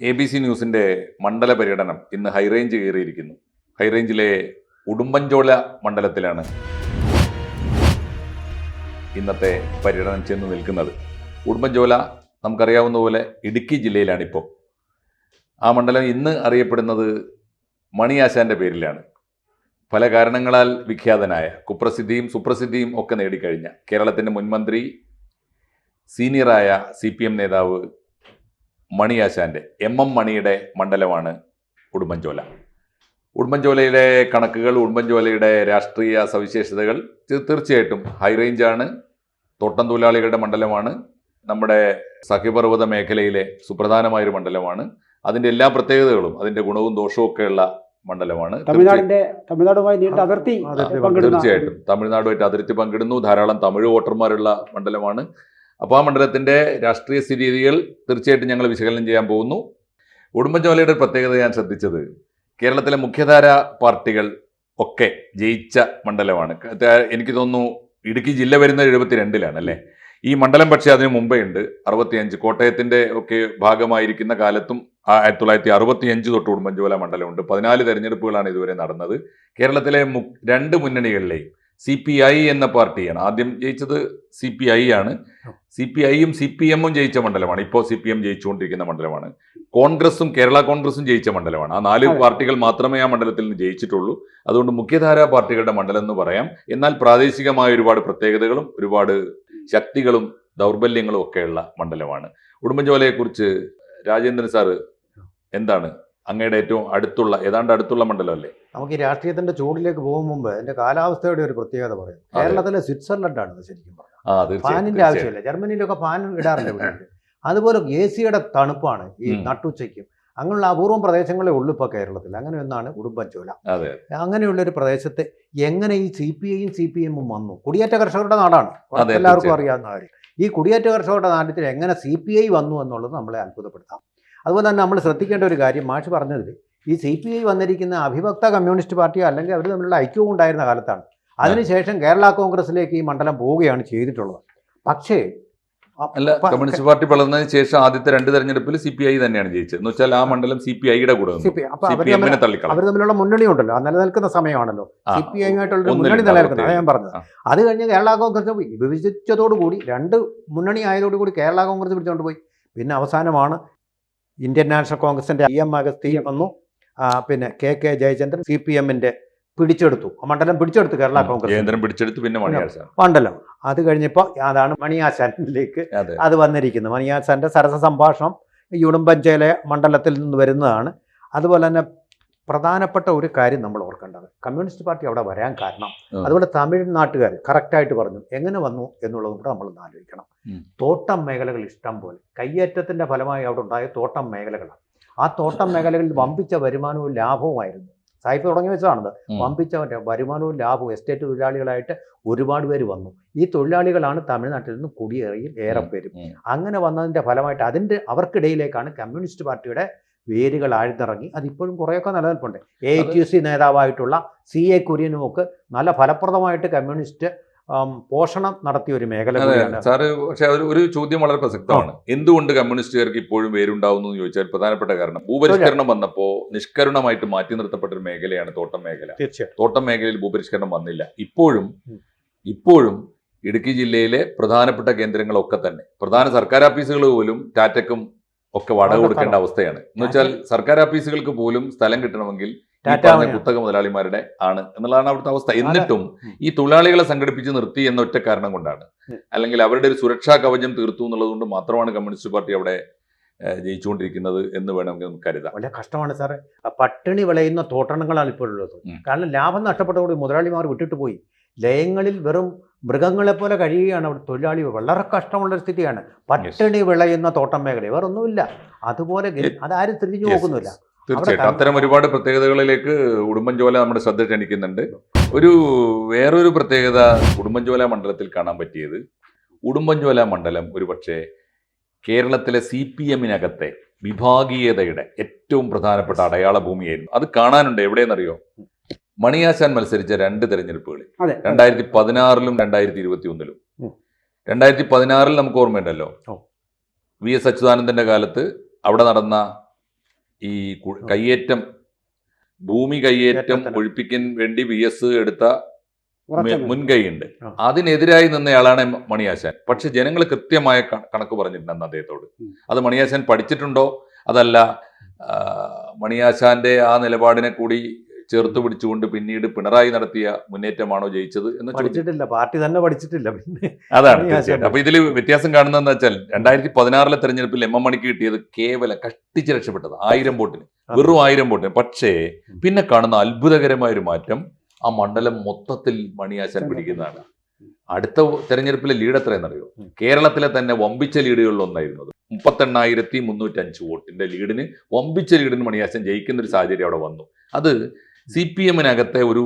A B C ന്യൂസിന്റെ മണ്ഡല പര്യടനം ഇന്ന് ഹൈറേഞ്ച് കയറിയിരിക്കുന്നു. ഹൈറേഞ്ചിലെ ഉടുമ്പൻചോല മണ്ഡലത്തിലാണ് ഇന്നത്തെ പര്യടനം ചെന്ന് നിൽക്കുന്നത്. ഉടുമ്പൻചോല നമുക്കറിയാവുന്ന പോലെ ഇടുക്കി ജില്ലയിലാണിപ്പോൾ ആ മണ്ഡലം ഇന്ന് അറിയപ്പെടുന്നത് മണിയാശാന്റെ പേരിലാണ്. പല കാരണങ്ങളാൽ വിഖ്യാതനായ കുപ്രസിദ്ധിയും സുപ്രസിദ്ധിയും ഒക്കെ നേടിക്കഴിഞ്ഞ കേരളത്തിന്റെ മുൻമന്ത്രി സീനിയറായ സി പി എം നേതാവ് മണിയാശാന്റെ എം എം മണിയുടെ മണ്ഡലമാണ് ഉടുമ്പൻചോല. ഉടുമ്പൻചോലയിലെ കണക്കുകൾ ഉടുമ്പൻചോലയുടെ രാഷ്ട്രീയ സവിശേഷതകൾ തീർച്ചയായിട്ടും ഹൈറേഞ്ചാണ് തോട്ടം തൊഴിലാളികളുടെ മണ്ഡലമാണ്. നമ്മുടെ സഖ്യപർവത മേഖലയിലെ സുപ്രധാനമായൊരു മണ്ഡലമാണ്. അതിന്റെ എല്ലാ പ്രത്യേകതകളും അതിന്റെ ഗുണവും ദോഷവും ഒക്കെയുള്ള മണ്ഡലമാണ്. തമിഴ്നാടിന്റെ തമിഴ്നാടുമായി നീണ്ട അതിർത്തി തീർച്ചയായിട്ടും. തമിഴ്നാടുമായിട്ട് അതിർത്തി പങ്കിടുന്നു. ധാരാളം തമിഴ് വോട്ടർമാരുള്ള മണ്ഡലമാണ്. അപ്പോൾ ആ മണ്ഡലത്തിന്റെ രാഷ്ട്രീയ സ്ഥിതിഗതികൾ തീർച്ചയായിട്ടും ഞങ്ങൾ വിശകലനം ചെയ്യാൻ പോകുന്നു. ഉടുമ്പൻചോലയുടെ ഒരു പ്രത്യേകത ഞാൻ ശ്രദ്ധിച്ചത് കേരളത്തിലെ മുഖ്യധാര പാർട്ടികൾ ഒക്കെ ജയിച്ച മണ്ഡലമാണ്. എനിക്ക് തോന്നുന്നു ഇടുക്കി ജില്ല വരുന്നത് എഴുപത്തിരണ്ടിലാണ് അല്ലേ? ഈ മണ്ഡലം പക്ഷേ അതിന് മുമ്പേ ഉണ്ട്. അറുപത്തിയഞ്ച് കോട്ടയത്തിന്റെ ഒക്കെ ഭാഗമായിരിക്കുന്ന കാലത്തും ആയിരത്തി തൊള്ളായിരത്തി അറുപത്തിയഞ്ച് തൊട്ട് ഉടുമ്പൻചോല മണ്ഡലമുണ്ട്. പതിനാല് തെരഞ്ഞെടുപ്പുകളാണ് ഇതുവരെ നടന്നത്. കേരളത്തിലെ രണ്ട് മുന്നണികളിലെയും സി പി ഐ എന്ന പാർട്ടിയാണ്. ആദ്യം ജയിച്ചത് സി പി ഐ ആണ്. സി പി ഐയും സി പി എമ്മും ജയിച്ച മണ്ഡലമാണ്. ഇപ്പോൾ സി പി എം ജയിച്ചുകൊണ്ടിരിക്കുന്ന മണ്ഡലമാണ്. കോൺഗ്രസും കേരള കോൺഗ്രസും ജയിച്ച മണ്ഡലമാണ്. ആ നാല് പാർട്ടികൾ മാത്രമേ ആ മണ്ഡലത്തിൽ നിന്ന് ജയിച്ചിട്ടുള്ളൂ. അതുകൊണ്ട് മുഖ്യധാരാ പാർട്ടികളുടെ മണ്ഡലം എന്ന് പറയാം. എന്നാൽ പ്രാദേശികമായ ഒരുപാട് പ്രത്യേകതകളും ഒരുപാട് ശക്തികളും ദൗർബല്യങ്ങളും ഒക്കെയുള്ള മണ്ഡലമാണ്. ഉടുമ്പൻചോലയെക്കുറിച്ച് രാജേന്ദ്രൻ സാറ് എന്താണ്? അങ്ങയുടെ ഏറ്റവും അടുത്തുള്ള ഏതാണ്ട് അടുത്തുള്ള മണ്ഡലം അല്ലേ നമുക്ക് ഈ രാഷ്ട്രീയത്തിന്റെ ചൂടിലേക്ക് പോകും മുമ്പ് എന്റെ കാലാവസ്ഥയുടെ ഒരു പ്രത്യേകത പറയും. കേരളത്തിലെ സ്വിറ്റ്സർലൻഡ് ആണ് ശരിക്കും തീർച്ചയായും ഫാനിന്റെ ആവശ്യമില്ല. ജർമ്മനിയിലൊക്കെ ഫാൻ ഇടാറില്ല വീട്ടിൽ അതുപോലെ എ സിയുടെ തണുപ്പാണ് ഈ. നട്ടുച്ചയ്ക്കും. അങ്ങനെയുള്ള അപൂർവം പ്രദേശങ്ങളെ ഉള്ളൂ ഇപ്പോൾ കേരളത്തിൽ. അങ്ങനെ ഒന്നാണ് ഉടുമ്പൻചോല അങ്ങനെയുള്ള ഒരു പ്രദേശത്തെ എങ്ങനെ ഈ സി പി ഐയും സി പി എമ്മും വന്നു? കുടിയേറ്റ കർഷകരുടെ നാടാണ്. എല്ലാവർക്കും അറിയാവുന്ന കാര്യം. ഈ കുടിയേറ്റ കർഷകരുടെ നാട്ടിൽ എങ്ങനെ സി പി ഐ വന്നു എന്നുള്ളത് നമ്മളെ അത്ഭുതപ്പെടുത്താം. അതുപോലെ തന്നെ നമ്മൾ ശ്രദ്ധിക്കേണ്ട ഒരു കാര്യം മാഷ് പറഞ്ഞതിൽ ഈ സി പി ഐ വന്നിരിക്കുന്ന അഭിഭക്ത കമ്മ്യൂണിസ്റ്റ് പാർട്ടിയോ അല്ലെങ്കിൽ അവർ തമ്മിലുള്ള ഐക്യവും ഉണ്ടായിരുന്ന കാലത്താണ്. അതിനുശേഷം കേരള കോൺഗ്രസിലേക്ക് ഈ മണ്ഡലം പോവുകയാണ് ചെയ്തിട്ടുള്ളത്. പക്ഷേ അല്ല കമ്മ്യൂണിസ്റ്റ് പാർട്ടി വളർന്നതിന് ശേഷം ആദ്യത്തെ രണ്ട് തെരഞ്ഞെടുപ്പിൽ സി പി ഐ തന്നെയാണ് ജയിച്ചത്. എന്ന് വെച്ചാൽ ആ മണ്ഡലം സി പി ഐയുടെ കൂടെ അവർ തമ്മിലുള്ള മുന്നണി ഉണ്ടല്ലോ. നിലനിൽക്കുന്ന സമയമാണല്ലോ. സി പി ഐയുമായിട്ടുള്ള മുന്നണി നിലനിൽക്കുന്നത്. ഞാൻ. പറഞ്ഞത്. അത് കഴിഞ്ഞ് കേരള കോൺഗ്രസ് വിഭജിച്ചതോടുകൂടി രണ്ട് മുന്നണി ആയതോടുകൂടി കേരള കോൺഗ്രസ് പിടിച്ചുകൊണ്ട് പോയി. പിന്നെ അവസാനമാണ് ഇന്ത്യൻ നാഷണൽ കോൺഗ്രസിന്റെ ഐ എം അഗസ്തി വന്നു. പിന്നെ K K Jayachandran C P എമ്മിന്റെ പിടിച്ചെടുത്തു. ആ മണ്ഡലം പിടിച്ചെടുത്തു കേരള കോൺഗ്രസ്. കേന്ദ്രം പിടിച്ചെടുത്തു പിന്നെ മണ്ഡലം. അത് കഴിഞ്ഞപ്പോൾ അതാണ് മണിയാശാനിലേക്ക് അതെ. വന്നിരിക്കുന്നത്. മണിയാശാന്റെ സരസ സംഭാഷണം ഈ മണ്ഡലത്തിൽ നിന്ന് വരുന്നതാണ്. അതുപോലെ തന്നെ പ്രധാനപ്പെട്ട ഒരു കാര്യം നമ്മൾ ഓർക്കേണ്ടത്. കമ്മ്യൂണിസ്റ്റ് പാർട്ടി അവിടെ വരാൻ കാരണം. അതുപോലെ തമിഴ്നാട്ടുകാർ കറക്റ്റായിട്ട് പറഞ്ഞു എങ്ങനെ വന്നു എന്നുള്ളതും കൂടെ നമ്മളൊന്ന് ആലോചിക്കണം. തോട്ടം മേഖലകൾ ഇഷ്ടം പോലെ കയ്യേറ്റത്തിന്റെ ഫലമായി അവിടെ ഉണ്ടായ തോട്ടം മേഖലകളാണ്. ആ തോട്ടം മേഖലകളിൽ വമ്പിച്ച വരുമാനവും ലാഭവുമായിരുന്നു. സായിപ്പ് തുടങ്ങി വെച്ചതാണത്. വമ്പിച്ച വരുമാനവും ലാഭവും എസ്റ്റേറ്റ് തൊഴിലാളികളായിട്ട് ഒരുപാട് പേര് വന്നു. ഈ തൊഴിലാളികളാണ് തമിഴ്നാട്ടിൽ നിന്ന് കുടിയേറിയിൽ ഏറെ. പേരും. അങ്ങനെ വന്നതിന്റെ ഫലമായിട്ട് അതിന്റെ അവർക്കിടയിലേക്കാണ് കമ്മ്യൂണിസ്റ്റ് പാർട്ടിയുടെ വേരുകൾ ആഴ്ന്നിറങ്ങി. അതിപ്പോഴും കുറേയൊക്കെ നിലനിൽപ്പുണ്ട്. എ ടി സി നേതാവായിട്ടുള്ള സി എ കുര്യനുമൊക്കെ നല്ല ഫലപ്രദമായിട്ട് കമ്മ്യൂണിസ്റ്റ് പോഷണം നടത്തിയ ഒരു മേഖല സാറ് പക്ഷെ ഒരു ഒരു ചോദ്യം വളരെ പ്രസക്തമാണ്. എന്തുകൊണ്ട് കമ്മ്യൂണിസ്റ്റുകാർക്ക് ഇപ്പോഴും വേരുണ്ടാവുന്നു എന്ന് ചോദിച്ചാൽ പ്രധാനപ്പെട്ട കാരണം ഭൂപരിഷ്കരണം വന്നപ്പോൾ നിഷ്കരുണമായിട്ട് മാറ്റി നിർത്തപ്പെട്ട ഒരു മേഖലയാണ് തോട്ടം മേഖല. തീർച്ചയായും തോട്ടം മേഖലയിൽ ഭൂപരിഷ്കരണം വന്നില്ല. ഇപ്പോഴും ഇപ്പോഴും ഇടുക്കി ജില്ലയിലെ പ്രധാനപ്പെട്ട കേന്ദ്രങ്ങളൊക്കെ തന്നെ. പ്രധാന സർക്കാർ ഓഫീസുകൾ പോലും ടാറ്റക്കും ഒക്കെ വാടക കൊടുക്കേണ്ട അവസ്ഥയാണ്. എന്ന് വെച്ചാൽ സർക്കാർ ഓഫീസുകൾക്ക് പോലും സ്ഥലം കിട്ടണമെങ്കിൽ കുത്തക മുതലാളിമാരുടെ ആണ് എന്നുള്ളതാണ് അവിടുത്തെ അവസ്ഥ. എന്നിട്ടും ഈ തൊഴിലാളികളെ സംഘടിപ്പിച്ച് നിർത്തി എന്ന ഒറ്റ കാരണം കൊണ്ടാണ്. അല്ലെങ്കിൽ അവരുടെ ഒരു സുരക്ഷാ കവചം തീർത്തു എന്നുള്ളത് കൊണ്ട് മാത്രമാണ് കമ്മ്യൂണിസ്റ്റ് പാർട്ടി അവിടെ ജയിച്ചുകൊണ്ടിരിക്കുന്നത് എന്ന് വേണമെങ്കിൽ നമുക്ക് കരുതാം. വളരെ കഷ്ടമാണ് സാറേ. പട്ടിണി വിളയുന്ന തോട്ടണങ്ങളാണ് ഇപ്പോഴുള്ളത്. കാരണം ലാഭം നഷ്ടപ്പെട്ടതോടെ മുതലാളിമാർ വിട്ടിട്ട് പോയി. ലയങ്ങളിൽ വെറും മൃഗങ്ങളെ പോലെ കഴിയുകയാണ് അവിടെ തൊഴിലാളി. വളരെ കഷ്ടമുള്ള സ്ഥിതിയാണ്. പട്ടിണി വിളയുന്ന തോട്ടം മേഖല. വേറെ ഒന്നുമില്ല അതുപോലെ അതാരും തിരിഞ്ഞു നോക്കുന്നില്ല. തീർച്ചയായിട്ടും. അത്തരം ഒരുപാട് പ്രത്യേകതകളിലേക്ക് ഉടുമ്പൻചോല നമ്മുടെ ശ്രദ്ധ ക്ഷണിക്കുന്നുണ്ട്. ഒരു വേറൊരു പ്രത്യേകത ഉടുമ്പൻചോല മണ്ഡലത്തിൽ കാണാൻ പറ്റിയത്. ഉടുമ്പൻചോല മണ്ഡലം ഒരുപക്ഷെ കേരളത്തിലെ സി പി എമ്മിനകത്തെ വിഭാഗീയതയുടെ ഏറ്റവും പ്രധാനപ്പെട്ട അടയാള ഭൂമിയായിരുന്നു. അത് കാണാനുണ്ട്. എവിടെയെന്നറിയോ? മണിയാശാൻ മത്സരിച്ച രണ്ട് തെരഞ്ഞെടുപ്പുകളിൽ. രണ്ടായിരത്തി പതിനാറിലും രണ്ടായിരത്തി ഇരുപത്തി ഒന്നിലും. രണ്ടായിരത്തി പതിനാറിൽ നമുക്ക് ഓർമ്മയുണ്ടല്ലോ. വി എസ് അച്യുതാനന്ദന്റെ കാലത്ത് അവിടെ നടന്ന ഈ കയ്യേറ്റം ഭൂമി കയ്യേറ്റം ഒഴിപ്പിക്കാൻ വേണ്ടി വി എസ് എടുത്ത മുൻകൈ ഉണ്ട് മുൻകൈയുണ്ട്. അതിനെതിരായി നിന്നയാളാണ് മണിയാശാൻ. പക്ഷെ ജനങ്ങൾ കൃത്യമായ കണക്ക് പറഞ്ഞിട്ടുണ്ട് അദ്ദേഹത്തോട്. അത് മണിയാശാൻ പഠിച്ചിട്ടുണ്ടോ? അതല്ല മണിയാശാന്റെ ആ നിലപാടിനെ കൂടി ചേർത്ത് പിടിച്ചുകൊണ്ട് പിന്നീട് പിണറായി നടത്തിയ മുന്നേറ്റമാണോ ജയിച്ചത് എന്ന് പഠിച്ചിട്ടില്ല പാർട്ടി തന്നെ പഠിച്ചിട്ടില്ല പിന്നെ. അതാണ് അപ്പൊ ഇതിൽ വ്യത്യാസം കാണുന്നതെന്ന് വെച്ചാൽ രണ്ടായിരത്തി പതിനാറിലെ തെരഞ്ഞെടുപ്പിൽ എം എം മണിക്ക് കിട്ടിയത് കേവലം കഷ്ടിച്ച് രക്ഷപ്പെട്ടത് ആയിരം വോട്ടിന്. വെറും ആയിരം വോട്ടിന്. പക്ഷേ പിന്നെ കാണുന്ന അത്ഭുതകരമായ ഒരു മാറ്റം ആ മണ്ഡലം മൊത്തത്തിൽ മണിയാശാൻ പിടിക്കുന്നതാണ്. അടുത്ത തെരഞ്ഞെടുപ്പിലെ ലീഡ് എത്രയെന്നറിയോ. കേരളത്തിലെ തന്നെ വമ്പിച്ച ലീഡുകളിൽ ഒന്നായിരുന്നത് മുപ്പത്തെണ്ണായിരത്തി മുന്നൂറ്റഞ്ച് വോട്ടിന്റെ ലീഡിന് വമ്പിച്ച ലീഡിന് മണിയാശൻ ജയിക്കുന്ന ഒരു സാഹചര്യം അവിടെ വന്നു. അത് സി പി എമ്മിനകത്തെ ഒരു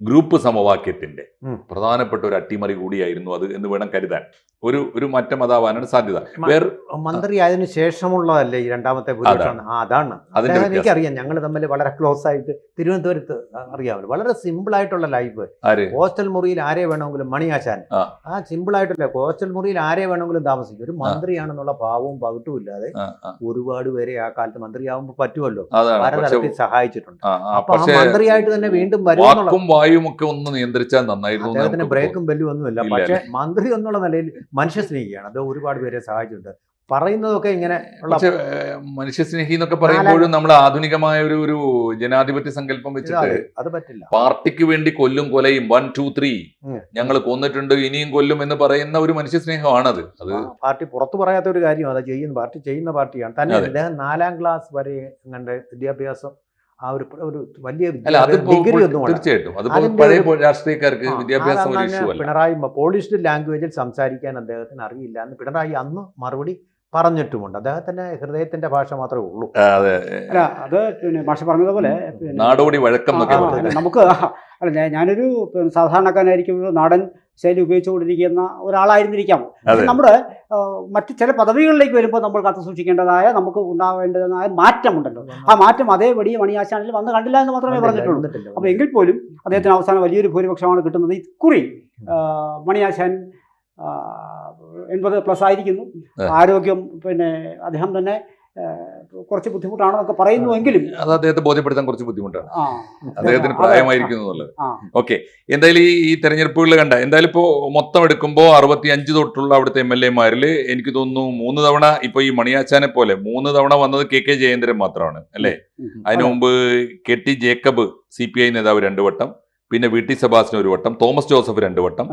ഗ്രൂപ്പ് സമവാക്യത്തിന്റെ പ്രധാനപ്പെട്ട ഒരു അട്ടിമറി കൂടിയായിരുന്നു അത് എന്ന് വേണം കരുതാൻ. ഒരു ഒരു മാറ്റം അതാവാനാണ് സാധ്യത. വേറെ മന്ത്രി ആയതിനു ശേഷമുള്ളതല്ലേ ഈ രണ്ടാമത്തെ ഭൂരിപക്ഷം അതാണ്. അദ്ദേഹം എനിക്കറിയാം ഞങ്ങൾ തമ്മിൽ വളരെ ക്ലോസ് ആയിട്ട് തിരുവനന്തപുരത്ത് അറിയാമല്ലോ. വളരെ സിമ്പിൾ ആയിട്ടുള്ള ലൈഫ് ഹോസ്റ്റൽ മുറിയിൽ ആരെ വേണമെങ്കിലും മണിയാശാൻ ആ. സിമ്പിൾ ആയിട്ടുള്ള ഹോസ്റ്റൽ മുറിയിൽ ആരെ വേണമെങ്കിലും താമസിക്കും. ഒരു മന്ത്രിയാണെന്നുള്ള ഭാവവും പകിട്ടും ഇല്ലാതെ ഒരുപാട് പേരെ ആ കാലത്ത് മന്ത്രിയാവുമ്പോൾ പറ്റുമല്ലോ. പലതരത്തിൽ സഹായിച്ചിട്ടുണ്ട്. അപ്പൊ ആ മന്ത്രിയായിട്ട് തന്നെ വീണ്ടും വരും വായും ഒക്കെ ഒന്ന് നിയന്ത്രിച്ചാൽ നന്നായിരുന്നു ബ്രേക്കും ബെല്ലും ഒന്നുമില്ല ഇല്ല, പക്ഷെ മന്ത്രി എന്നുള്ള നിലയിൽ മനുഷ്യ സ്നേഹിയാണ്. അത് ഒരുപാട് പേരെ സഹായിച്ചിട്ടുണ്ട്. പറയുന്നതൊക്കെ ഇങ്ങനെ മനുഷ്യസ്നേഹി എന്നൊക്കെ പറയുമ്പോഴും നമ്മൾ ആധുനികമായ ഒരു ഒരു ജനാധിപത്യ സങ്കല്പം വെച്ചിട്ട് അത് പറ്റില്ല. പാർട്ടിക്ക് വേണ്ടി കൊല്ലും കൊലയും വൺ ടു ത്രീ. ഞങ്ങൾ കൊന്നിട്ടുണ്ട് ഇനിയും കൊല്ലും എന്ന് പറയുന്ന ഒരു മനുഷ്യസ്നേഹമാണത് അത് പാർട്ടി പുറത്തു പറയാത്ത ഒരു കാര്യം അതാ ചെയ്യുന്ന പാർട്ടി ചെയ്യുന്ന പാർട്ടിയാണ്. തന്നെ അദ്ദേഹം നാലാം ക്ലാസ് വരെ അങ്ങന്റെ വിദ്യാഭ്യാസം ആ ഒരു ഒരു വലിയ ഡിഗ്രി ഒന്നും തീർച്ചയായിട്ടും. രാഷ്ട്രീയക്കാർക്ക് വിദ്യാഭ്യാസം പിണറായി പോളിഷ്ഡ് ലാംഗ്വേജിൽ സംസാരിക്കാൻ അദ്ദേഹത്തിന് അറിയില്ല എന്ന് പിണറായി അന്ന് മറുപടി പറഞ്ഞിട്ടുമുണ്ട്. അദ്ദേഹത്തിന്റെ ഹൃദയത്തിന്റെ ഭാഷ മാത്രമേ ഉള്ളൂ. അതെ. അല്ല അത് പിന്നെ ഭാഷ പറഞ്ഞതുപോലെ നാടോടി വഴക്കം നമുക്ക് അല്ല ഞാൻ- ഞാനൊരു സാധാരണക്കാരനായിരിക്കുമ്പോൾ സാധാരണക്കാരനായിരിക്കും നാടൻ ശൈലി ഉപയോഗിച്ചുകൊണ്ടിരിക്കുന്ന ഒരാളായിരുന്നിരിക്കാം. നമ്മുടെ മറ്റു ചില പദവികളിലേക്ക് വരുമ്പോൾ നമ്മൾ കാത്തു സൂക്ഷിക്കേണ്ടതായ നമുക്ക് ഉണ്ടാവേണ്ടതായ മാറ്റമുണ്ടല്ലോ. ആ മാറ്റം അതേപടി മണിയാശാനിൽ വന്ന് കണ്ടില്ല എന്ന് മാത്രമേ പറഞ്ഞിട്ടുള്ളൂ. അപ്പൊ അപ്പോൾ എങ്കിൽ പോലും അദ്ദേഹത്തിന് അവസാനം വലിയൊരു ഭൂരിപക്ഷമാണ് കിട്ടുന്നത് ഇക്കുറി മണിയാശാൻ എൺപത് പ്ലസ് ആയിരിക്കുന്നു. ആരോഗ്യം പിന്നെ അദ്ദേഹം തന്നെ കുറച്ച് ബുദ്ധിമുട്ടാണെന്നൊക്കെ പറയുന്നുവെങ്കിലും അത് അദ്ദേഹത്തെ ബോധ്യപ്പെടുത്താൻ കുറച്ച് ബുദ്ധിമുട്ടാണ്. അദ്ദേഹത്തിന്. പ്രായമായിരിക്കുന്നു ഓക്കെ. എന്തായാലും ഈ ഈ തെരഞ്ഞെടുപ്പുകൾ കണ്ട എന്തായാലും ഇപ്പോൾ മൊത്തം എടുക്കുമ്പോൾ അറുപത്തി അഞ്ച് തൊട്ടുള്ള അവിടുത്തെ എം എൽ എമാരിൽ എനിക്ക് തോന്നുന്നു മൂന്ന് തവണ ഇപ്പൊ ഈ മണിയാച്ചാനെ പോലെ മൂന്ന് തവണ വന്നത് കെ കെ ജയേന്ദ്രൻ മാത്രമാണ് അല്ലേ? അതിനു അതെ. മുമ്പ് K T Jacob C P I നേതാവ് രണ്ടു വട്ടം പിന്നെ വി ടി സെബാസ്റ്റിൻ ഒരു വട്ടം തോമസ് ജോസഫ് രണ്ടു വട്ടം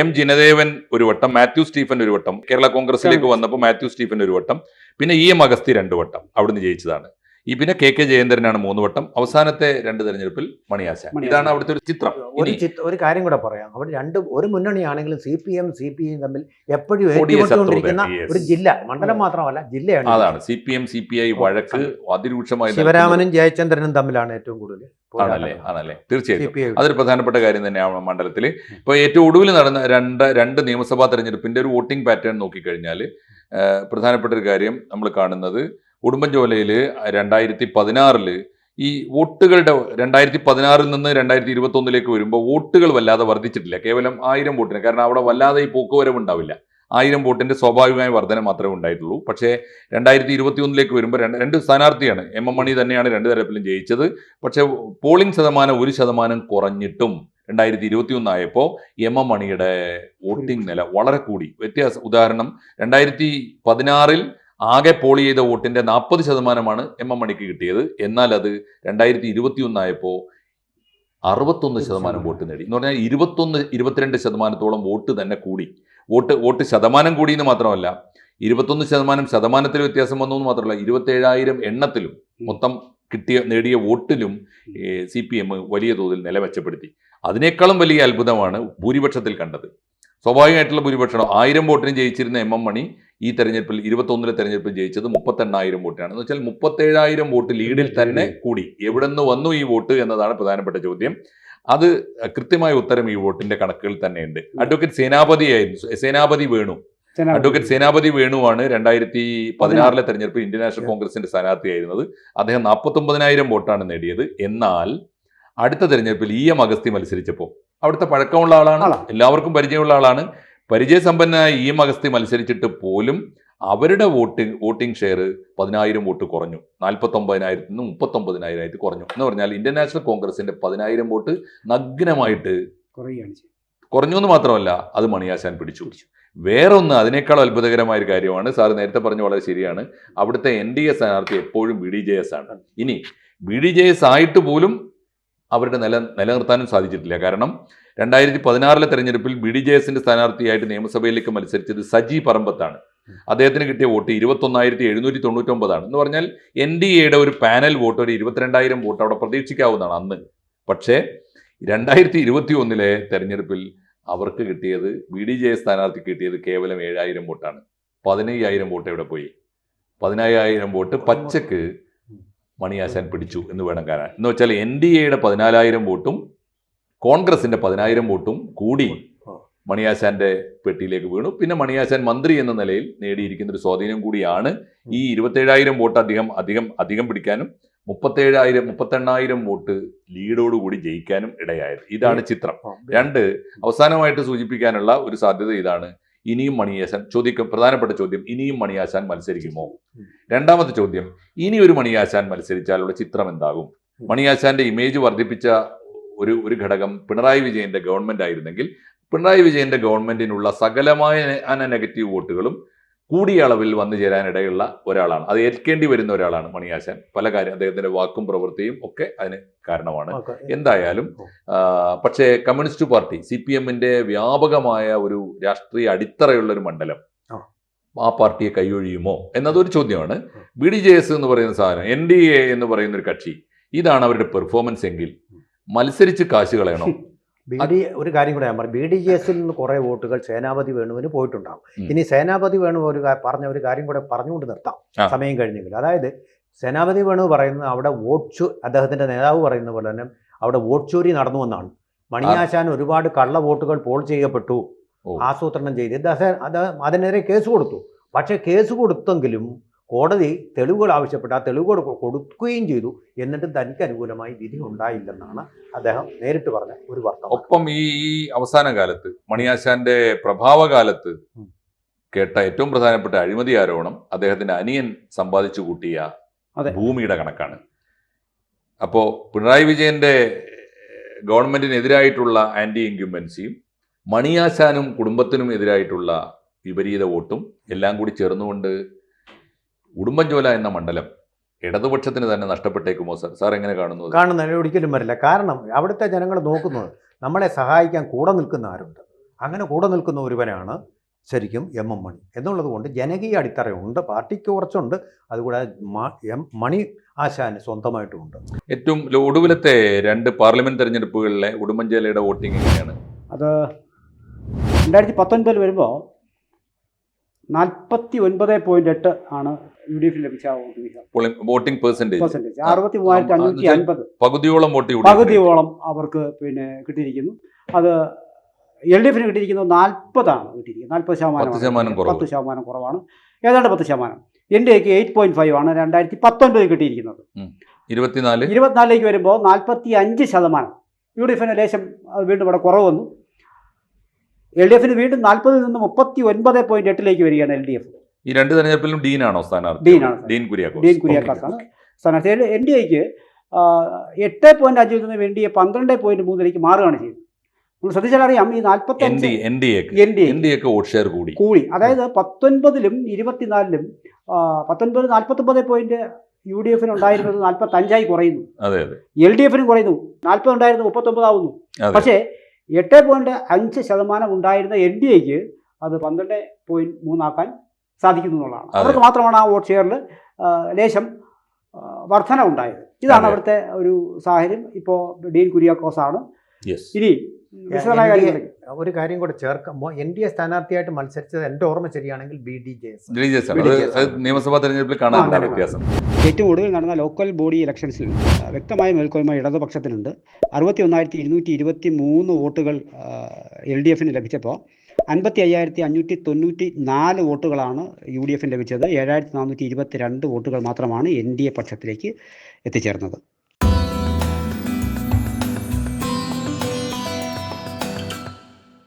എം ജിനദേവൻ ഒരു വട്ടം മാത്യു സ്റ്റീഫൻ ഒരു വട്ടം കേരള കോൺഗ്രസിലേക്ക് വന്നപ്പോൾ മാത്യു സ്റ്റീഫൻ ഒരു വട്ടം പിന്നെ ഇ എം അഗസ്തി രണ്ടു വട്ടം അവിടുന്ന് ജയിച്ചതാണ്. ഈ പിന്നെ കെ കെ ജയേന്ദ്രനാണ് മൂന്ന് വട്ടം. അവസാനത്തെ രണ്ട് തെരഞ്ഞെടുപ്പിൽ മണിയാശാൻ. ഇതാണ് അവിടുത്തെ ഒരു ചിത്രം. ഒരു ഒരു കാര്യം കൂടെ പറയാം. അവിടെ രണ്ട് ഒരു മുന്നണിയാണെങ്കിലും C P M C P I തമ്മിൽ എപ്പോഴും ഏറ്റുമുട്ടിക്കൊണ്ടിരിക്കുന്ന ഒരു ജില്ല. മണ്ഡലം മാത്രമല്ല ജില്ലയാണ്. അതാണ്. C P M C P I വഴക്ക് അതിരൂക്ഷമായി ശിവരാമനും ജയചന്ദ്രനും തമ്മിലാണ് ഏറ്റവും കൂടുതൽ ആണല്ലേ? ആണല്ലേ? തീർച്ചയായിട്ടും. അതൊരു പ്രധാനപ്പെട്ട കാര്യം തന്നെയാണ് മണ്ഡലത്തിൽ ഇപ്പോൾ ഏറ്റവും ഒടുവിൽ നടന്ന രണ്ട് രണ്ട് നിയമസഭാ തെരഞ്ഞെടുപ്പിന്റെ ഒരു വോട്ടിംഗ് പാറ്റേൺ നോക്കിക്കഴിഞ്ഞാൽ പ്രധാനപ്പെട്ട ഒരു കാര്യം നമ്മൾ കാണുന്നത് ഉടുമ്പൻചോലയിൽ രണ്ടായിരത്തി പതിനാറിൽ ഈ വോട്ടുകളുടെ രണ്ടായിരത്തി പതിനാറിൽ നിന്ന് രണ്ടായിരത്തി ഇരുപത്തി ഒന്നിലേക്ക് വരുമ്പോൾ വോട്ടുകൾ വല്ലാതെ വർദ്ധിച്ചിട്ടില്ല. കേവലം ആയിരം വോട്ടിന്. കാരണം അവിടെ വല്ലാതെ ഈ പോക്കുവരവ് ഉണ്ടാവില്ല. ആയിരം വോട്ടിന്റെ സ്വാഭാവികമായ വർധന മാത്രമേ ഉണ്ടായിട്ടുള്ളൂ. പക്ഷേ രണ്ടായിരത്തി ഇരുപത്തി ഒന്നിലേക്ക് വരുമ്പോൾ രണ്ട് രണ്ട് സ്ഥാനാർത്ഥിയാണ്. എം എം മണി തന്നെയാണ് രണ്ട് തരത്തിലും ജയിച്ചത്. പക്ഷേ പോളിംഗ് ശതമാനം ഒരു ശതമാനം കുറഞ്ഞിട്ടും രണ്ടായിരത്തി ഇരുപത്തി ഒന്നായപ്പോൾ എം എം മണിയുടെ വോട്ടിംഗ് നില വളരെ കൂടി. വ്യത്യാസം ഉദാഹരണം രണ്ടായിരത്തി പതിനാറിൽ ആകെ പോൾ ചെയ്ത വോട്ടിന്റെ നാൽപ്പത് ശതമാനമാണ് എം എം മണിക്ക് കിട്ടിയത്. എന്നാൽ അത് രണ്ടായിരത്തി ഇരുപത്തി ഒന്നായപ്പോൾ അറുപത്തൊന്ന് ശതമാനം വോട്ട് നേടി. എന്ന് പറഞ്ഞാൽ ഇരുപത്തൊന്ന് ഇരുപത്തിരണ്ട് ശതമാനത്തോളം വോട്ട് തന്നെ കൂടി. വോട്ട് വോട്ട് ശതമാനം കൂടി എന്ന് മാത്രമല്ല ഇരുപത്തൊന്ന് ശതമാനം ശതമാനത്തിൽ വ്യത്യാസം വന്നു എന്ന് മാത്രമല്ല ഇരുപത്തേഴായിരം എണ്ണത്തിലും മൊത്തം കിട്ടിയ നേടിയ വോട്ടിലും സി പി എം വലിയ തോതിൽ നില മെച്ചപ്പെടുത്തി അതിനേക്കാളും വലിയ അത്ഭുതമാണ് ഭൂരിപക്ഷത്തിൽ കണ്ടത്. സ്വാഭാവികമായിട്ടുള്ള ഭൂരിപക്ഷം. ആയിരം വോട്ടിന് ജയിച്ചിരുന്ന എം എം മണി ഈ തെരഞ്ഞെടുപ്പിൽ ഇരുപത്തൊന്നിലെ തെരഞ്ഞെടുപ്പിൽ ജയിച്ചത് മുപ്പത്തെണ്ണായിരം വോട്ടിനാണ് എന്ന് വെച്ചാൽ മുപ്പത്തേഴായിരം വോട്ട് ലീഡിൽ തന്നെ കൂടി. എവിടെ നിന്ന് വന്നു ഈ വോട്ട് എന്നതാണ് പ്രധാനപ്പെട്ട ചോദ്യം. അത് കൃത്യമായ ഉത്തരം ഈ വോട്ടിന്റെ കണക്കുകളിൽ തന്നെയുണ്ട്. അഡ്വക്കേറ്റ് സേനാപതിയായിരുന്നു. സേനാപതി വേണു. അഡ്വക്കേറ്റ് സേനാപതി വേണുവാണ് രണ്ടായിരത്തി പതിനാറിലെ തെരഞ്ഞെടുപ്പിൽ ഇന്ത്യൻ നാഷണൽ കോൺഗ്രസിന്റെ സ്ഥാനാർത്ഥിയായിരുന്നത്. അദ്ദേഹം നാൽപ്പത്തൊമ്പതിനായിരം വോട്ടാണ് നേടിയത്. എന്നാൽ അടുത്ത തെരഞ്ഞെടുപ്പിൽ ഇ എം അഗസ്തി മത്സരിച്ചപ്പോൾ അവിടുത്തെ പഴക്കമുള്ള ആളാണ്. എല്ലാവർക്കും പരിചയമുള്ള ആളാണ്. പരിചയസമ്പന്നനായ ഇ എം അഗസ്തി മത്സരിച്ചിട്ട് പോലും അവരുടെ വോട്ടിംഗ് വോട്ടിംഗ് ഷെയർ പതിനായിരം വോട്ട് കുറഞ്ഞു. നാൽപ്പത്തൊമ്പതിനായിരത്തിൽ നിന്ന് മുപ്പത്തൊമ്പതിനായിരമായിട്ട് കുറഞ്ഞു. എന്ന് പറഞ്ഞാൽ ഇന്ത്യൻ നാഷണൽ കോൺഗ്രസിന്റെ പതിനായിരം വോട്ട് നഗ്നമായിട്ട് കുറഞ്ഞു എന്ന് മാത്രമല്ല അത് മണിയാശാൻ പിടിച്ചു. വേറൊന്ന് അതിനേക്കാൾ അത്ഭുതകരമായ ഒരു കാര്യമാണ്. സാർ നേരത്തെ പറഞ്ഞ വളരെ ശരിയാണ്. അവിടുത്തെ എൻ ഡി എ സ്ഥാനാർത്ഥി എപ്പോഴും ബി ഡി ജെ എസ് ആണ്. ഇനി ബി ഡി ജെ എസ് ആയിട്ട് പോലും അവരുടെ നില നിലനിർത്താനും സാധിച്ചിട്ടില്ല. കാരണം രണ്ടായിരത്തി പതിനാറിലെ തെരഞ്ഞെടുപ്പിൽ ബി ഡി ജെ എസിന്റെ സ്ഥാനാർത്ഥിയായിട്ട് നിയമസഭയിലേക്ക് മത്സരിച്ചത് സജി പറമ്പത്താണ്. അദ്ദേഹത്തിന് കിട്ടിയ വോട്ട് ഇരുപത്തൊന്നായിരത്തി എഴുന്നൂറ്റി തൊണ്ണൂറ്റൊമ്പതാണ് എന്ന് പറഞ്ഞാൽ എൻ ഡി എയുടെ ഒരു പാനൽ വോട്ട് ഒരു ഇരുപത്തിരണ്ടായിരം വോട്ട് അവിടെ പ്രതീക്ഷിക്കാവുന്നതാണ് അന്ന്. പക്ഷേ രണ്ടായിരത്തി ഇരുപത്തി ഒന്നിലെ തെരഞ്ഞെടുപ്പിൽ അവർക്ക് കിട്ടിയത് ബി ഡി ജെ സ്ഥാനാർത്ഥി കിട്ടിയത് കേവലം ഏഴായിരം വോട്ടാണ്. പതിനയ്യായിരം വോട്ട് എവിടെ പോയി? പതിനായിരം വോട്ട് പച്ചക്ക് മണിയാശാൻ പിടിച്ചു എന്ന് വേണം കാണാൻ. എന്ന് വെച്ചാൽ എൻ ഡി എയുടെ പതിനാലായിരം വോട്ടും കോൺഗ്രസിന്റെ പതിനായിരം വോട്ടും കൂടി മണിയാശാന്റെ പെട്ടിയിലേക്ക് വീണു. പിന്നെ മണിയാശാൻ മന്ത്രി എന്ന നിലയിൽ നേടിയിരിക്കുന്ന ഒരു സ്വാധീനം കൂടിയാണ് ഈ ഇരുപത്തേഴായിരം വോട്ട് അധികം അധികം അധികം പിടിക്കാനും മുപ്പത്തേഴായിരം മുപ്പത്തെണ്ണായിരം വോട്ട് ലീഡോടുകൂടി ജയിക്കാനും ഇടയായത്. ഇതാണ് ചിത്രം. രണ്ട് അവസാനമായിട്ട് സൂചിപ്പിക്കാനുള്ള ഒരു സാധ്യത ഇതാണ്. ഇനിയും മണിയാശാൻ ചോദിക്കും പ്രധാനപ്പെട്ട ചോദ്യം ഇനിയും മണിയാശാൻ മത്സരിക്കുമോ? രണ്ടാമത്തെ ചോദ്യം ഇനി ഒരു മണിയാശാൻ മത്സരിച്ചാലുള്ള ചിത്രം എന്താകും? മണിയാശാന്റെ ഇമേജ് വർദ്ധിപ്പിച്ച ഒരു ഒരു ഘടകം പിണറായി വിജയന്റെ ഗവൺമെന്റ് ആയിരുന്നെങ്കിൽ പിണറായി വിജയന്റെ ഗവൺമെന്റിനുള്ള സകലമായ നെഗറ്റീവ് വോട്ടുകളും കൂടിയ അളവിൽ വന്നു ചേരാനിടയുള്ള ഒരാളാണ്. അത് ഏൽക്കേണ്ടി വരുന്ന ഒരാളാണ് മണിയാശൻ. പല കാര്യം അദ്ദേഹത്തിന്റെ വാക്കും പ്രവൃത്തിയും ഒക്കെ അതിന് കാരണമാണ്. എന്തായാലും പക്ഷേ കമ്മ്യൂണിസ്റ്റ് പാർട്ടി സി പി എമ്മിന്റെ വ്യാപകമായ ഒരു രാഷ്ട്രീയ അടിത്തറയുള്ള ഒരു മണ്ഡലം. ആ. പാർട്ടിയെ കൈയൊഴിയുമോ എന്നതൊരു ചോദ്യമാണ്. ബി ഡി ജെ എസ് എന്ന് പറയുന്ന സാധനം എൻ ഡി എ എന്ന് പറയുന്ന ഒരു കക്ഷി ഇതാണ് അവരുടെ പെർഫോമൻസ് എങ്കിൽ മത്സരിച്ച് കാശ് കളയണം? ബി ഡി ഒരു കാര്യം കൂടെ ഞാൻ പറയാം ബി ഡി ജി എസിൽ നിന്ന് കുറേ വോട്ടുകൾ സേനാപതി വേണുവിന് പോയിട്ടുണ്ടാവും. ഇനി സേനാപതി വേണു ഒരു പറഞ്ഞ ഒരു കാര്യം കൂടെ പറഞ്ഞുകൊണ്ട് നിർത്താം. സമയം കഴിഞ്ഞെങ്കിൽ അതായത് സേനാപതി വേണു പറയുന്നത് അവിടെ വോട്ട് ചോ അദ്ദേഹത്തിന്റെ നേതാവ് പറയുന്ന പോലെ തന്നെ അവിടെ വോട്ട് ചോരി നടന്നുവെന്നാണ് മണിയാശാൻ ഒരുപാട് കള്ള വോട്ടുകൾ പോൾ ചെയ്യപ്പെട്ടു. ആസൂത്രണം ചെയ്ത്. അതിനെതിരെ കേസ് കൊടുത്തു. പക്ഷേ കേസ് കൊടുത്തെങ്കിലും കോടതി തെളിവുകൾ ആവശ്യപ്പെട്ട് ആ തെളിവുകൾ കൊടുക്കുകയും ചെയ്തു. എന്നിട്ടും തനിക്ക് അനുകൂലമായി വിധി ഉണ്ടായില്ലെന്നാണ് അദ്ദേഹം നേരിട്ട് പറഞ്ഞ ഒരു വാർത്ത ഒപ്പം ഈ ഈ അവസാന കാലത്ത് മണിയാശാന്റെ പ്രഭാവകാലത്ത് കേട്ട ഏറ്റവും പ്രധാനപ്പെട്ട അഴിമതി ആരോപണം അദ്ദേഹത്തിന്റെ അനിയൻ സമ്പാദിച്ചു കൂട്ടിയ ഭൂമിയുടെ കണക്കാണ്. അപ്പോ പിണറായി വിജയന്റെ ഗവൺമെന്റിനെതിരായിട്ടുള്ള ആന്റി ഇൻക്യുമ്പൻസിയും മണിയാശാനും കുടുംബത്തിനും എതിരായിട്ടുള്ള വിപരീത വോട്ടും എല്ലാം കൂടി ചേർന്നുകൊണ്ട് ഉടുമ്പൻചോല എന്ന മണ്ഡലം ഇടതുപക്ഷത്തിന് തന്നെ നഷ്ടപ്പെട്ടേക്കുമോ? സാർ സാർ എങ്ങനെ കാണുന്നു കാണുന്ന കാണുന്നതിന് ഒരിക്കലും വരില്ല. കാരണം അവിടുത്തെ ജനങ്ങൾ നോക്കുന്നത് നമ്മളെ സഹായിക്കാൻ കൂടെ നിൽക്കുന്ന ആരുണ്ട്? അങ്ങനെ കൂടെ നിൽക്കുന്ന ഒരുവനാണ് ശരിക്കും എം എം മണി. എന്നുള്ളത് കൊണ്ട് ജനകീയ അടിത്തറയുണ്ട് പാർട്ടിക്ക് കുറച്ചുണ്ട് അതുകൂടാതെ എം മണി ആശാന് സ്വന്തമായിട്ടുമുണ്ട്. ഏറ്റവും ഒടുവിലത്തെ രണ്ട് പാർലമെന്റ് തെരഞ്ഞെടുപ്പുകളിലെ ഉടുമ്പൻചേലയുടെ വോട്ടിംഗ് എങ്ങനെയാണ്? അത് രണ്ടായിരത്തി പത്തൊൻപതിൽ വരുമ്പോൾ നാൽപ്പത്തി ഒൻപത് പോയിന്റ് എട്ട് ആണ് യു ഡി എഫിൽ ലഭിച്ച വോട്ടിംഗ് പെർസെന്റേജ് പെർസെന്റേജ് അറുപത്തി മൂവായിരത്തി അഞ്ഞൂറ്റി അൻപത് പകുതിയോളം വോട്ട്. പകുതിയോളം അവർക്ക് പിന്നെ കിട്ടിയിരിക്കുന്നു. അത് എൽ ഡി എഫിന് കിട്ടിയിരിക്കുന്നത് നാൽപ്പതാണ് കിട്ടിയിരിക്കുന്നത്. നാൽപ്പത് ശതമാനം. പത്ത് ശതമാനം കുറവാണ്. ഏതാണ്ട് പത്ത് ശതമാനം. എൻ ഡി എക്ക് എയ്റ്റ് പോയിന്റ് ഫൈവ് ആണ് രണ്ടായിരത്തി പത്തൊൻപതിൽ കിട്ടിയിരിക്കുന്നത് ഇരുപത്തിനാല്? ഇരുപത്തിനാലിലേക്ക് വരുമ്പോൾ നാൽപ്പത്തി അഞ്ച് ശതമാനം. യു ഡി എഫിന് ലേശം അത് വീണ്ടും ഇവിടെ കുറവ് വന്നു. എൽ ഡി എഫിന് വീണ്ടും നാൽപ്പതിൽ നിന്ന് മുപ്പത്തി ഒൻപത് പോയിന്റ് എട്ടിലേക്ക് വരികയാണ് എൽ ഡി എഫ്. ഈ രണ്ട് തെരഞ്ഞെടുപ്പിലും ഡീനാണോ സ്ഥാനാർത്ഥി? ഡീനാണ്. ഡീൻ കുര്യാക്കോസ്. ഡീൻ കുര്യാക്കാസാണ് സ്ഥാനാർത്ഥി. എൻ ഡി എക്ക് എട്ട് പോയിന്റ് അഞ്ചിൽ നിന്ന് എ പന്ത്രണ്ട് പോയിന്റ് മൂന്നിലേക്ക് മാറുകയാണ് ചെയ്തത്. നമ്മൾ ശ്രദ്ധിച്ചാൽ അറിയാം ഈ നാൽപ്പത്തി എൻ ഡി എക്ക്. വോട്ട് ഷെയർ കൂടി. കൂടി. അതായത് പത്തൊൻപതിലും ഇരുപത്തിനാലിലും പത്തൊൻപത് നാൽപ്പത്തൊമ്പത് പോയിന്റ് യു ഡി എഫിന് ഉണ്ടായിരുന്നത് നാൽപ്പത്തി അഞ്ചായി കുറയുന്നു എൽ ഡി എഫിനും കുറയുന്നു. നാൽപ്പത് ഉണ്ടായിരുന്നു മുപ്പത്തൊമ്പതാവുന്നു പക്ഷേ എട്ട് പോയിന്റ് അഞ്ച് ശതമാനം ഉണ്ടായിരുന്ന എൻ ഡി എക്ക് അത് പന്ത്രണ്ട് പോയിന്റ് മൂന്നാക്കാൻ സാധിക്കുന്നു എന്നുള്ളതാണ്. അവർക്ക് മാത്രമാണ് ആ വോട്ട് ഷെയറിൽ ലേശം വർധന ഉണ്ടായത് ഇതാണ് അവിടുത്തെ ഒരു സാഹചര്യം. ഇപ്പോൾ ഡീൻ കുര്യാക്കോസാണ്. ഇനി ഒരു കാര്യം കൂടെ ചേർക്കുമ്പോൾ എൻ ഡി എ സ്ഥാനാർത്ഥിയായിട്ട് മത്സരിച്ചത് എന്റെ ഓർമ്മ ശരിയാണെങ്കിൽ ബി ഡി ജെ നിയമസഭാ തെരഞ്ഞെടുപ്പിൽ കാണാൻ. വ്യത്യാസം. ഏറ്റവും ഒടുവിൽ നടന്ന ലോക്കൽ ബോഡി ഇലക്ഷൻസിൽ വ്യക്തമായ മേൽക്കോയ്മ ഇടതുപക്ഷത്തിനുണ്ട്. അറുപത്തി ഒന്നായിരത്തി ഇരുന്നൂറ്റി ഇരുപത്തി മൂന്ന് വോട്ടുകൾ എൽ ഡി എഫിന് ലഭിച്ചപ്പോൾ അൻപത്തി അയ്യായിരത്തി അഞ്ഞൂറ്റി തൊണ്ണൂറ്റി നാല് വോട്ടുകളാണ് യു ഡി എഫിന് ലഭിച്ചത്. ഏഴായിരത്തി നാനൂറ്റി ഇരുപത്തി രണ്ട് വോട്ടുകൾ മാത്രമാണ് എൻ ഡി എ പക്ഷത്തിലേക്ക് എത്തിച്ചേർന്നത്.